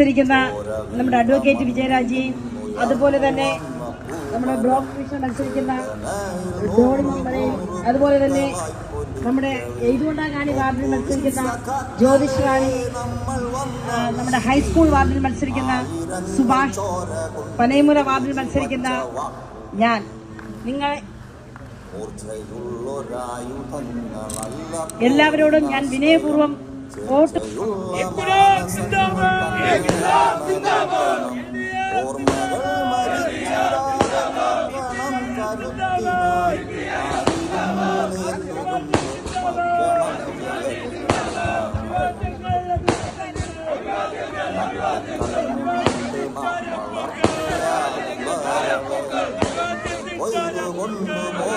മത്സരിക്കുന്ന നമ്മുടെ അഡ്വക്കേറ്റ് വിജയരാജി അതുപോലെ തന്നെ നമ്മുടെ ബ്ലോക്ക് കമ്മീഷൻ മത്സരിക്കുന്ന ജോണി മമ്പളയും അതുപോലെ തന്നെ നമ്മുടെ എഴുതുകൊണ്ടാകാണി വാർഡിൽ മത്സരിക്കുന്ന ജ്യോതിഷ് റാണി നമ്മുടെ ഹൈസ്കൂൾ വാർഡിൽ മത്സരിക്കുന്ന സുഭാഷ് പനയമുല വാർഡിൽ മത്സരിക്കുന്ന ഞാൻ. നിങ്ങൾ എല്ലാവരോടും ഞാൻ വിനയപൂർവം വോട്ട് Oh, my God.